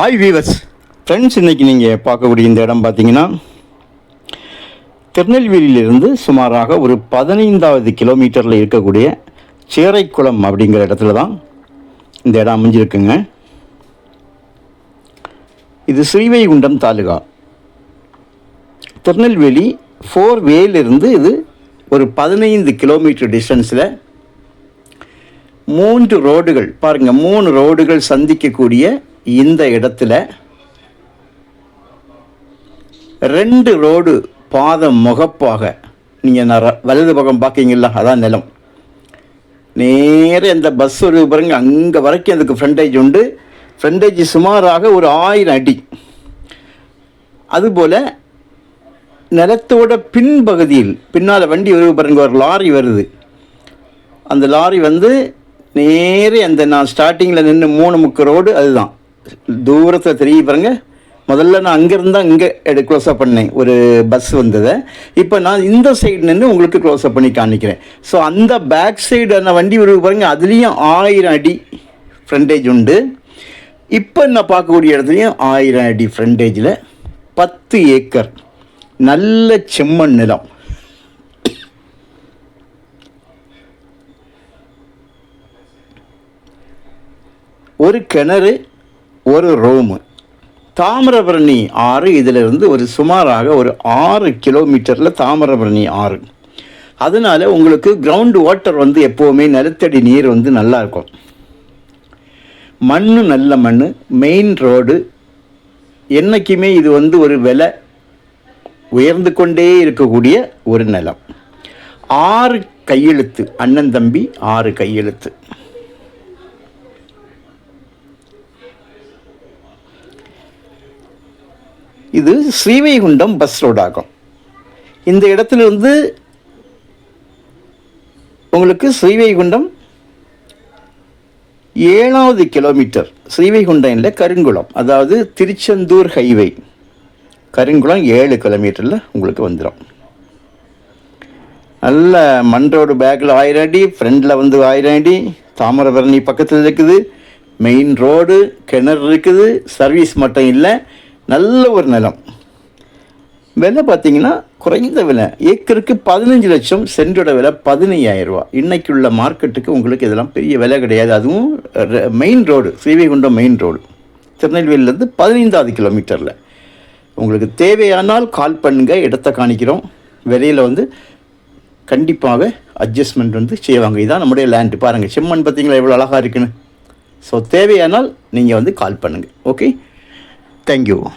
Hi viewers friends இன்றைக்கி நீங்கள் பார்க்கக்கூடிய இந்த இடம் பார்த்தீங்கன்னா திருநெல்வேலியிலிருந்து சுமாராக ஒரு பதினைந்தாவது கிலோமீட்டரில் இருக்கக்கூடிய சேரைக்குளம் அப்படிங்கிற இடத்துல தான் இந்த இடம் அமைஞ்சிருக்குங்க. இது ஸ்ரீவைகுண்டம் தாலுகா. திருநெல்வேலி ஃபோர் வேலிருந்து இது ஒரு பதினைந்து கிலோமீட்டர் டிஸ்டன்ஸில் மூன்று ரோடுகள் பாருங்கள் மூணு ரோடுகள் சந்திக்கக்கூடிய இந்த இடத்துல ரெண்டு ரோடு பாதம் முகப்பாக நீங்கள் நான் வலது பக்கம் பார்க்கீங்களா அதான் நிலம். நேர இந்த பஸ் ஒரு பாருங்க அங்கே வரைக்கும் அதுக்கு ஃப்ரண்டேஜ் உண்டு. ஃப்ரண்டேஜ் சுமாராக ஒரு ஆயிரம் அடி. அதுபோல் நிலத்தோட பின்பகுதியில் பின்னால் வண்டி வருது பாருங்க ஒரு லாரி வருது. அந்த லாரி வந்து நேரே அந்த நான் ஸ்டார்டிங்கில் நின்று மூணு முக்கு ரோடு அதுதான். தூரத்தை தெரிய பாருங்க. முதல்ல நான் அங்கேருந்து தான் இங்கே எடு க்ளோஸ்அப் பண்ணேன். ஒரு பஸ் வந்ததை. இப்போ நான் இந்த சைடு நின்று உங்களுக்கு க்ளோஸ்அப் பண்ணி காணிக்கிறேன் ஸோ அந்த பேக் சைடு அந்த வண்டி வருது பாருங்க. அதுலேயும் ஆயிரம் அடி ஃப்ரண்டேஜ் உண்டு. இப்போ நான் பார்க்கக்கூடிய இடத்துலையும் ஆயிரம் அடி ஃப்ரண்டேஜில் பத்து ஏக்கர் நல்ல செம்மண் நிலம். ஒரு கிணறு ஒரு ரூமு. தாமிரபரணி ஆறு இதிலிருந்து ஒரு சுமாராக ஒரு ஆறு கிலோமீட்டரில் தாமிரபரணி ஆறு. அதனால உங்களுக்கு கிரவுண்ட் வாட்டர் வந்து எப்போவுமே நிலத்தடி நீர் வந்து நல்லா இருக்கும். மண் நல்ல மண் மெயின் ரோடு என்றைக்குமே இது வந்து ஒரு விலை உயர்ந்து கொண்டே இருக்கக்கூடிய ஒரு நிலம். ஆறு கையெழுத்து அண்ணன் தம்பி ஆறு கையெழுத்து. இது ஸ்ரீவைகுண்டம் பஸ் ரோடாகும் இந்த இடத்துல இருந்து உங்களுக்கு ஸ்ரீவைகுண்டம் ஏழாவது கிலோமீட்டர் ஸ்ரீவைகுண்டம் இல்லை கருங்குளம் அதாவது திருச்செந்தூர் ஹைவே கருங்குளம் ஏழு கிலோமீட்டரில் உங்களுக்கு வந்துடும் நல்ல மண் ரோடு பேக்கில் ஆயிரம் அடி ஃப்ரண்டில் வந்து ஆயிரம் அடி தாமிரபரணி பக்கத்தில் இருக்குது மெயின் ரோடு கிணறு இருக்குது சர்வீஸ் மட்டும் இல்லை நல்ல ஒரு நிலம். விலை பார்த்தீங்கன்னா குறைந்த விலை. ஏக்கருக்கு பதினஞ்சு லட்சம் சென்டோட விலை பதினையாயிரரூவா இன்றைக்கி உள்ள மார்க்கெட்டுக்கு உங்களுக்கு இதெல்லாம் பெரிய விலை கிடையாது. அதுவும் main road Srivaikuntam main road திருநெல்வேலியிலேருந்து பதினைந்தாவது கிலோமீட்டரில் உங்களுக்கு தேவையானால் கால் பண்ணுங்க இடத்த காணிக்கிறோம். விலையில் வந்து கண்டிப்பாக அட்ஜஸ்ட்மெண்ட் வந்து செய்வாங்க. இதான் நம்முடைய லேண்டு பாருங்கள் செம்மண் பார்த்தீங்களா எவ்வளோ அழகாக இருக்குன்னு. ஸோ தேவையானால் நீங்கள் வந்து கால் பண்ணுங்கள் ஓகே Thank you.